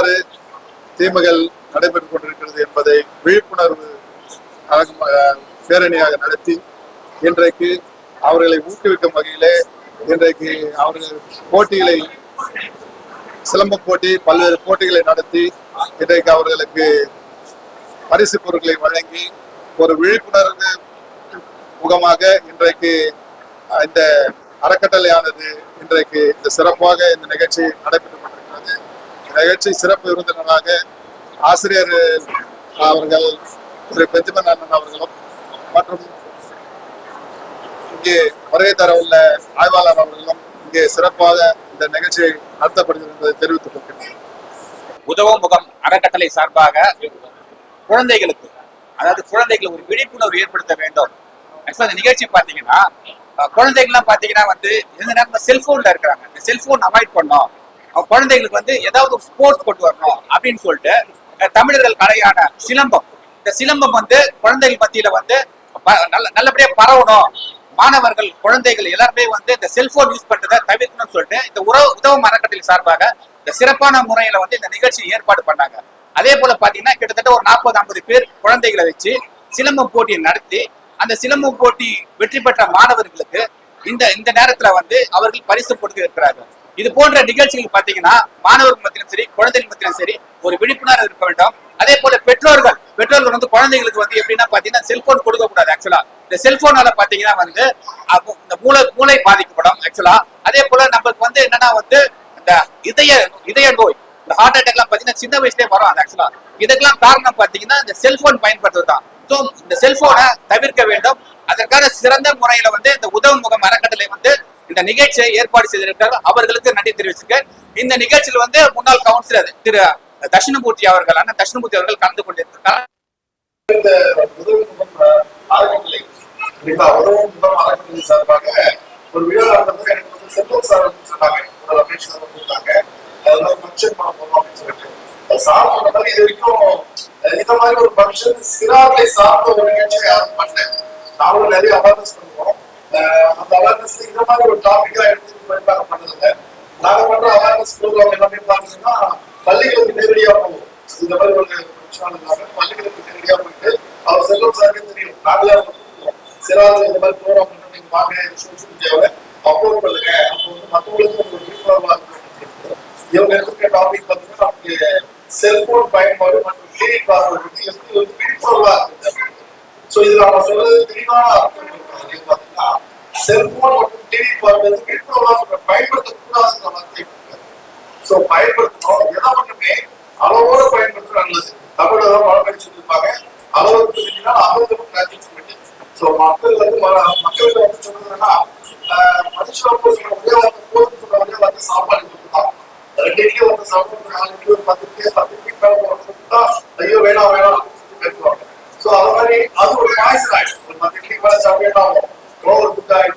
எவ்வாறு தீமைகள் நடைபெற்றுக் கொண்டிருக்கிறது என்பதை விழிப்புணர்வு பேரணியாக நடத்தி இன்றைக்கு அவர்களை ஊக்குவிக்கும் வகையிலே இன்றைக்கு அவர்கள் போட்டிகளை சிலம்ப போட்டி பல்வேறு போட்டிகளை நடத்தி இன்றைக்கு அவர்களுக்கு பரிசு பொருட்களை வழங்கி ஒரு விழிப்புணர்வு முகமாக இன்றைக்கு இந்த அறக்கட்டளையானது இன்றைக்கு இந்த சிறப்பாக இந்த நிகழ்ச்சி நடைபெற்று நிகழ்ச்சி சிறப்பு விருந்தினராக ஆசிரியர் அவர்கள் திரு. பெஞ்சமின் அண்ணன் அவர்களும் மற்றும் இங்கே வருகை தர உள்ள ஆய்வாளர் அவர்களும் இங்கே சிறப்பாக இந்த நிகழ்ச்சி நடத்தப்படுகிறது தெரிவித்துக் கொள்கிறேன். உதவும் முகம் அறக்கட்டளை சார்பாக குழந்தைகளுக்கு அதாவது குழந்தைகளை ஒரு விழிப்புணர்வு ஏற்படுத்த வேண்டும். ஆக்சுவலாக இந்த நிகழ்ச்சி பார்த்தீங்கன்னா குழந்தைகள்லாம் பார்த்தீங்கன்னா வந்து எந்த நேரத்தில் செல்போன்ல இருக்கிறாங்க. இந்த செல்போன் அவாய்ட் பண்ணோம் குழந்தைகளுக்கு வந்து ஏதாவது ஒரு ஸ்போர்ட்ஸ் கொண்டு வரணும் அப்படின்னு சொல்லிட்டு தமிழர்கள் கலையான சிலம்பம். இந்த சிலம்பம் வந்து குழந்தைகள் மத்தியில வந்து ப- நல்ல நல்லபடியா பரவணும். மாணவர்கள் குழந்தைகள் எல்லாருமே வந்து இந்த செல்போன் யூஸ் பண்றதை தவிர்க்கணும்னு சொல்லிட்டு இந்த உறவு உதவும் அறக்கட்டளை சார்பாக இந்த சிறப்பான முறையில வந்து இந்த நிகழ்ச்சி ஏற்பாடு பண்ணாங்க. அதே போல பாத்தீங்கன்னா கிட்டத்தட்ட ஒரு நாற்பது ஐம்பது பேர் குழந்தைகளை வச்சு சிலம்பம் போட்டியை நடத்தி அந்த சிலம்பம் போட்டி வெற்றி பெற்ற மாணவர்களுக்கு இந்த இந்த நேரத்துல வந்து அவர்கள் பரிசு கொடுத்து இருக்கிறார்கள். இது போன்ற நிகழ்ச்சிகள் பாத்தீங்கன்னா மாணவர்கள் மத்தியிலும் சரி குழந்தைகள் மத்தியிலும் சரி ஒரு விழிப்புணர்வு இருக்க வேண்டும். அதே போல பெற்றோர்கள் பெற்றோர்கள் வந்து குழந்தைகளுக்கு வந்து எப்படின்னா பாத்தீங்கன்னா செல்போன் கொடுக்க கூடாது ஆக்சுவலா இந்த செல்போனால பாத்தீங்கன்னா வந்து இந்த மூளை மூளை பாதிக்கப்படும் ஆக்சுவலா அதே போல நம்மளுக்கு வந்து என்னன்னா வந்து இந்த இதய இதய நோய் இந்த ஹார்ட் அட்டாக் எல்லாம் பாத்தீங்கன்னா சின்ன வயசுலயே வரும் அது ஆக்சுவலா இதுக்கெல்லாம் காரணம் பாத்தீங்கன்னா இந்த செல்போன் பயன்படுத்துறது தான் ஸோ இந்த செல்போனை தவிர்க்க வேண்டும். அதற்கான சிறந்த முறையில வந்து இந்த உதவு முகம் அறக்கட்டளை வந்து இந்த நிகழ்ச்சியை ஏற்பாடு செய்திருக்கிறார்கள் அவர்களுக்கு நன்றி தெரிவிச்சிருக்கேன் இந்த நிகழ்ச்சியில் வந்து முன்னாள் கவுன்சிலர் திரு தட்சிணமூர்த்தி அவர்கள் அண்ணன் தட்சிணமூர்த்தி அவர்கள் கலந்து கொண்டிருக்கிறார். உதவி முகம் அறக்கட்டளை குறிப்பா உதவி முகம் அறக்கட்டளை சார்பாக ஒரு விழா நடந்தது. எனக்கு வந்து செல்வம் சார் வந்து சொன்னாங்க. ஒரு ரமேஷ் சார் வந்திருந்தாங்க அதெல்லாம் ஃபங்க்ஷன் பண்ண போறோம் அப்படின்னு சொல்லிட்டு. அது சார் சொன்ன மாதிரி இது வரைக்கும் அஹ், இந்த மாதிரி ஒரு ஃபங்க்ஷன் சிறார்களை சார்ந்த ஒரு நிகழ்ச்சி யாரும் பண்ணல நாங்களும் நிறைய அவேர்னஸ் பண்ணுவோம். அந்த அவேர்னஸ் இந்த மாதிரி ஒரு டாபிக்கா எடுத்துட்டு போய் நாங்க நாங்க பண்ற அவேர்னஸ் ப்ரோக்ராம் எல்லாமே பாத்தீங்கன்னா பள்ளிகளுக்கு நேரடியா போகும். இந்த மாதிரி ஒரு பிரச்சனை இல்லாம பள்ளிகளுக்கு நேரடியா போயிட்டு அவர் செல்வம் சாருக்கு தெரியும். நாங்களே சிறாது இந்த மாதிரி ப்ரோக்ராம் பண்ணி நீங்க வாங்க சோசியல் மீடியாவை அப்லோட் பண்ணுங்க. அப்போ வந்து மற்றவங்களுக்கு ஒரு விழிப்புணர்வா இருக்கும். இவங்க எடுத்துக்க டாபிக் பார்த்தீங்கன்னா நமக்கு செல்போன் பயன்பாடு மற்றும் டிவி பார்வைக்கு எப்படி விழிப்புணர்வா இருக்குது ஸோ இதுல அவங்க சொல்றது தெளிவான அர்த்தம். செல்போன் மற்றும் டிவி பார்க்கறது விழிப்புணர்வா சொல்ற பயன்படுத்தக்கூடாதுன்ற வார்த்தை இருக்கு. சோ பயன்படுத்தணும். எதை மட்டுமே அளவோட பயன்படுத்துறது நல்லது தமிழ்ல தான் வழக்கடி சொல்லியிருப்பாங்க அளவுக்கு மீறினா அமிர்தமும் காட்சி சொல்லிட்டு சோ மக்கள் வந்து ம- மக்களுக்கு வந்து சொல்றதுன்னா மனுஷனுக்கு சொல்ற ஒரே வார்த்தை போதும் சொல்ற ஒரே வார்த்தை சாப்பாடு கொடுத்தான் ரெண்டு இட்லி வந்து சாப்பிட்டு நாலு இட்லி ஒரு பத்து இட்லி பத்து இட்லி மேல கொடுத்தா ஐயோ வேணாம் வேணாம் அப்படின்னு சொல்லி பேசுவாங்க. சோ அது மாதிரி அது ஒரு பாய்சன் ஆயிடுச்சு ஒரு பத்து இட்லி மேல சாப்பிட்டா ஓவர் ஃபுட் ஆகி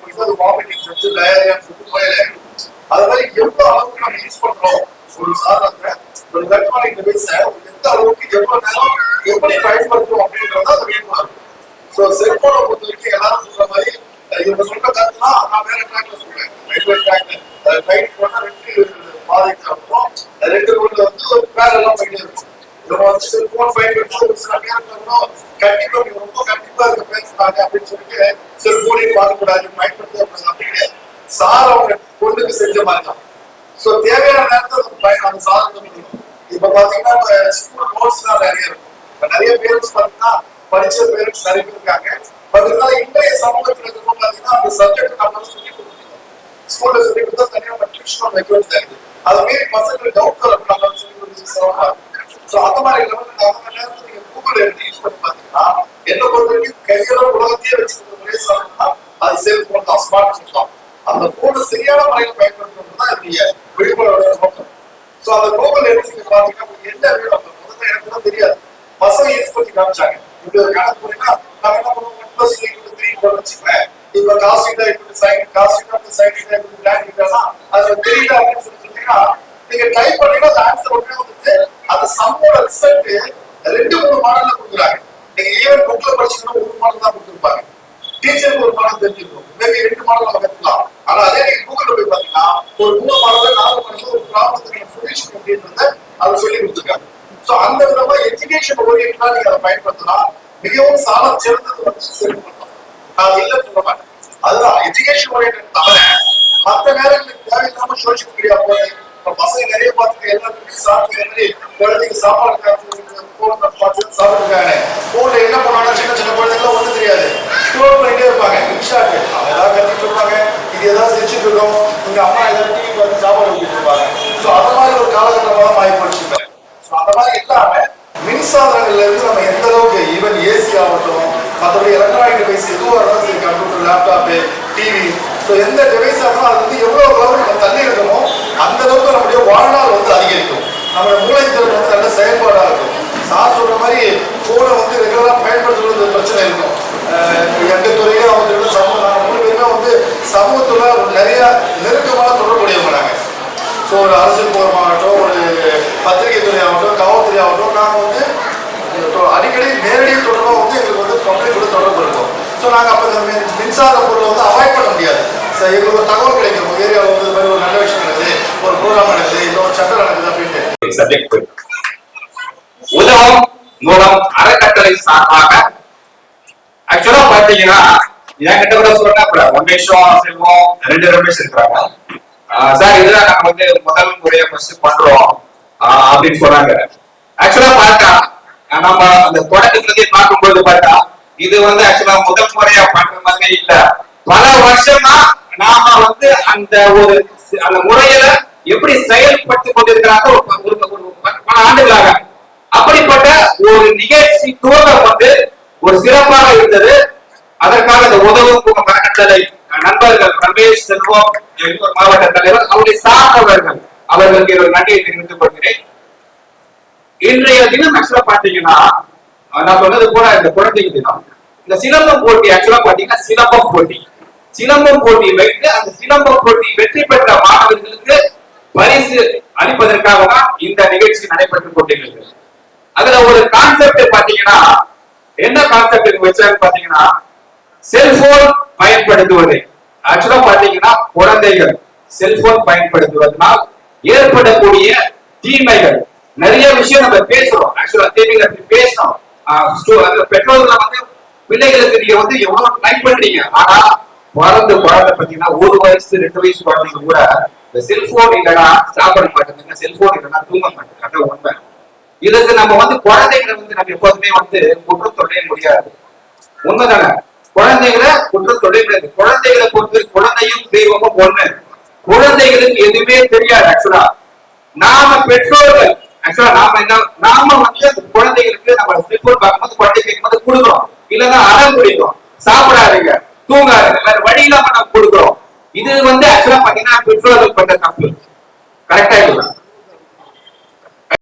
போயிட்டு அது வாமிட்டிங் செஞ்சு டயரியான்னு சொல்லிட்டு அது மாதிரி எவ்வளவு அளவுக்கு நம்ம யூஸ் பண்றோம்? ஒரு சாதனத்தை ஒரு எலக்ட்ரானிக் டிவைஸை எந்த அளவுக்கு எவ்வளவு நேரம் எப்படி பயன்படுத்துறோம் அப்படின்றத அது வேணும்? சோ செல்போனை பொறுத்த வரைக்கும் எல்லாரும் சொல்ற மாதிரி இவங்க சொல்ற கருத்துலாம் நான் வேற ட்ராக்ல சொல்றேன். ரயில்வே ட்ராக்ல ட்ரெயின் போனா ரெண்டு பாதைக்கு அப்புறம் ரெண்டு ரோட்ல வந்து ஒரு பேர் எல்லாம் போயிட்டே இருக்கும் நம்ம வந்து செல்போன் பயன்படுத்தி ஒரு சில நேரத்துல கண்டிப்பா நீங்க ரொம்ப கண்டிப்பா இருக்க பேசுறாங்க அப்படின்னு சொல்லிட்டு செல்போனையும் பார்க்கக்கூடாது பயன்படுத்தக்கூடாது அப்படின்னு சார் அவங்க பொண்ணுக்கு செஞ்ச மாதிரி தான் சோ தேவையான நேரத்துல அந்த சார் அந்த முடியும் இப்ப பாத்தீங்கன்னா இப்ப ஸ்கூல் நோட்ஸ் தான் நிறைய இருக்கும் இப்ப நிறைய பேரண்ட்ஸ் பாத்தீங்கன்னா படிச்ச பேரண்ட்ஸ் நிறைய பேர் இருக்காங்க பட் இருந்தாலும் இன்றைய சமூகத்துல இருக்கும் பாத்தீங்கன்னா அந்த சப்ஜெக்ட் நம்ம சொல்லி கொடுக்கணும் ஸ்கூல்ல சொல்லி கொடுத்தா தனியா நம்ம டியூஷன் வைக்க வேண்டியது அது மாரி பசங்களுக்கு டவுட் வரும் நம்ம சொல்லி கொடுத்து சோ அந்த மாதிரி இல்லாம அந்த மாதிரி நீங்க கூகுள் எடுத்து யூஸ் பண்ணி பாத்தீங்கன்னா என்ன பொறுத்த வரைக்கும் கையில உலகத்தையே வச்சுக்கிற ஒரே சாதனம் அது செல்போன் தான் ஸ்மார்ட் போன் தான். அந்த போனை சரியான முறையில் பயன்படுத்தணும் தான் என்னுடைய விழிப்புணர்வு நோக்கம். சோ அந்த கூகுள் எடுத்து பாத்தீங்கன்னா உங்களுக்கு என்ன வேணும் அந்த முதல்ல எனக்கு தான் தெரியாது. பசங்க யூஸ் பண்ணி காமிச்சாங்க. இப்படி ஒரு கணக்கு போனீங்கன்னா நம்ம என்ன பண்ணுவோம்? ஒன் பிளஸ் த்ரீ போட வச்சுக்கோங்க இப்ப காசு கிட்ட இப்படி சைன் காசு கிட்ட சைன் கிட்ட இப்படி பிளான் கிட்டனா அது தெரியல அப்படின்னு சொல்லி சொன்னீங்கன்னா நீங்க டைப் பண்ணீங்கன்னா அந்த ஆன்சர் உடனே வந்துட்டு அந்த சம்மோட ரிசல்ட் ரெண்டு மூணு மாடல்ல கொடுக்குறாங்க. நீங்க ஈவன் புக்ல படிச்சீங்கன்னா ஒரு மாடல் தான் கொடுத்துருப்பாங்க. டீச்சருக்கு ஒரு மாடல் தெரிஞ்சிருக்கும். மேபி ரெண்டு மாடல் நம்ம கத்துக்கலாம். ஆனா அதே நீங்க கூகுள்ல போய் பாத்தீங்கன்னா ஒரு மூலமானது நாலு மணிக்கு ஒரு ப்ராப்ளத்துக்கான சொல்யூஷன் அப்படின்றத அதை சொல்லி கொடுத்துருக்காங்க. சோ அந்த விதமா எஜுகேஷன் ஓரியன்டா நீங்க அதை பயன்படுத்தினா மிகவும் சாலம் சிறந்தது வந்து பண்ணலாம் நான் இல்ல சொல்ல மாட்டேன். அதுதான் எஜுகேஷன் ஓரியன்ட் தவிர மத்த நேரங்களுக்கு தேவையில்லாம சோசியல் மீடியா போய் பசங்க நிறைய பார்த்துட்டு எல்லாத்துக்கும் சாப்பிட்டு மாதிரி குழந்தைங்க சாப்பாடு போன் பார்த்து சாப்பிட்டுருக்காங்க. போன்ல என்ன பண்ணுவாங்க சின்ன சின்ன குழந்தைங்க ஒன்றும் தெரியாது. ஸ்க்ரோல் பண்ணிட்டே இருப்பாங்க இன்ஸ்டாக்கு அவங்க ஏதாவது கத்திட்டு இருப்பாங்க. இது ஏதாவது செஞ்சுட்டு இருக்கோம். உங்க அம்மா ஏதாவது டிவி பார்த்து சாப்பாடு ஊட்டிட்டு இருப்பாங்க. ஸோ அந்த மாதிரி ஒரு காலகட்டமாக தான் மாறி போச்சு ஸோ அந்த மாதிரி இல்லாம மின்சாதனங்கள்ல இருந்து நம்ம எந்த அளவுக்கு ஈவன் ஏசி ஆகட்டும் மற்றபடி எலக்ட்ரானிக் டிவைஸ் எதுவாக இருந்தாலும் சரி கம்ப்யூட்டர் லேப்டாப்பு டிவி ஸோ எந்த டிவைஸ் ஆகணும் அது வந்து எவ்வளோ அளவுக்கு நம்ம தள்ளி இருக்கணுமோ அந்த அளவுக்கு நம்முடைய வாழ்நாள் வந்து அதிகரிக்கும். நம்ம மூளைத்திறன் வந்து நல்ல செயல்பாடாக இருக்கும். சார் சொல்ற மாதிரி ஃபோனை வந்து ரெகுலராக பயன்படுத்துறது பிரச்சனை இருக்கும். எந்த எங்க துறையில அவங்க சமூகம் மூணு பேருமே வந்து சமூகத்துல நிறைய நெருக்கமான தொடர்புடையவங்க நாங்கள் ஸோ ஒரு அரசியல் ஆகட்டும் ஒரு பத்திரிகை துறை ஆகட்டும் காவல்துறை ஆகட்டும் நாங்கள் வந்து அடிக்கடி நேரடி தொடர்பாக வந்து எங்களுக்கு வந்து பப்ளிக்கோட தொடர்பு இருக்கும். ஸோ நாங்கள் அப்போ இந்த மின்- மின்சார பொருளை வந்து அவாய்ட் பண்ண முடியாது. ஸோ எங்களுக்கு ஒரு தகவல் கிடைக்கும். ஏரியாவில் வந்து இது மாதிரி ஒரு நல்ல விஷயம் ஒரு ப்ரோக்ராம் நடக்குது இல்லை ஒரு சட்டம் நடக்குது அப்படின்ட்டு. சப்ஜெக்ட் போயிருக்கு உதவும் மூலம் அறக்கட்டளை சார்பாக ஆக்சுவலா பாத்தீங்கன்னா என்கிட்ட கூட சொன்னாப்புல ஒரு நிமிஷம் செல்வம் ரெண்டு ரமேஷ் இருக்கிறாங்க. சார் இதுதான் நம்ம வந்து முதல் முறையை ஃபர்ஸ்ட் பண்றோம் அப்படின்னு சொன்னாங்க. ஆக்சுவலா பார்த்தா நம்ம அந்த தொடக்கத்திலேயே பார்க்கும்போது பார்த்தா இது வந்து ஆக்சுவலா முதல் முறையா பண்ற மாதிரி இல்ல. பல வருஷமா நாம வந்து அந்த ஒரு அந்த முறையில எப்படி செயல்பட்டு கொண்டிருக்கிறாங்க ஒரு பல ஆண்டுகளாக. அப்படிப்பட்ட ஒரு நிகழ்ச்சி துவக்கம் வந்து ஒரு சிறப்பாக இருந்தது. அதற்காக அந்த உதவும் முகம் நண்பர்கள் ரமேஷ் செல்வம் மாவட்ட தலைவர் அவருடைய சார்ந்தவர்கள் அவர்களுக்கு ஒரு நன்றியை தெரிவித்துக் கொள்கிறேன். இன்றைய தினம் ஆக்சுவலா பாத்தீங்கன்னா நான் சொன்னது கூட இந்த குழந்தைங்க தினம். இந்த சிலம்பம் போட்டி ஆக்சுவலா பாத்தீங்கன்னா சிலம்பம் போட்டி. சிலம்பம் போட்டி வைத்து அந்த சிலம்பம் போட்டி வெற்றி பெற்ற மாணவர்களுக்கு என்பதற்காக தான் இந்த நிகழ்ச்சி நடைபெற்றுக் கொண்டிருக்கிறது. அதுல ஒரு கான்செப்ட் பாத்தீங்கன்னா என்ன கான்செப்ட் வச்சாரு பாத்தீங்கன்னா செல்போன் பயன்படுத்துவதை. ஆக்சுவலா பாத்தீங்கன்னா குழந்தைகள் செல்போன் பயன்படுத்துவதனால் ஏற்படக்கூடிய தீமைகள். நிறைய விஷயம் நம்ம பேசுறோம். ஆக்சுவலா தீமைகளை பேசணும். ஆஹ் பெற்றோர்களை வந்து பிள்ளைகளுக்கு நீங்க வந்து எவ்வளவு ட்ரை பண்றீங்க? ஆனா வளர்ந்து குழந்தை பாத்தீங்கன்னா ஒரு வயசு ரெண்டு வயசு குழந்தைங்க கூட இந்த செல்போன் இல்லைன்னா சாப்பிட மாட்டேங்குதுங்க செல்போன் இல்லைன்னா தூங்க மாட்டேங்குது. அதான் உண்மை. இதுக்கு நம்ம வந்து குழந்தைகளை வந்து நம்ம எப்போதுமே வந்து குற்றம் சொல்ல முடியாது. உண்மைதானே? குழந்தைகளை குற்றம் சொல்ல முடியாது. குழந்தைகளை பொறுத்து குழந்தையும் தெய்வமும் ஒண்ணு. குழந்தைகளுக்கு எதுவுமே தெரியாது ஆக்சுவலா நாம பெற்றோர்கள் ஆக்சுவலா நாம என்ன நாம வந்து அந்த குழந்தைகளுக்கு நம்ம செல்போன் பார்க்கும்போது குழந்தை கேட்கும்போது கொடுக்குறோம். இல்லைன்னா அறம் குடிக்கிறோம் சாப்பிடாதீங்க தூங்காதீங்க. வேற வழி இல்லாம நம்ம கொடுக்குறோம். இது வந்து ஆக்சுவலா பாத்தீங்கன்னா பெற்றோர்கள் பண்ற தப்பு கரெக்டா இல்லையா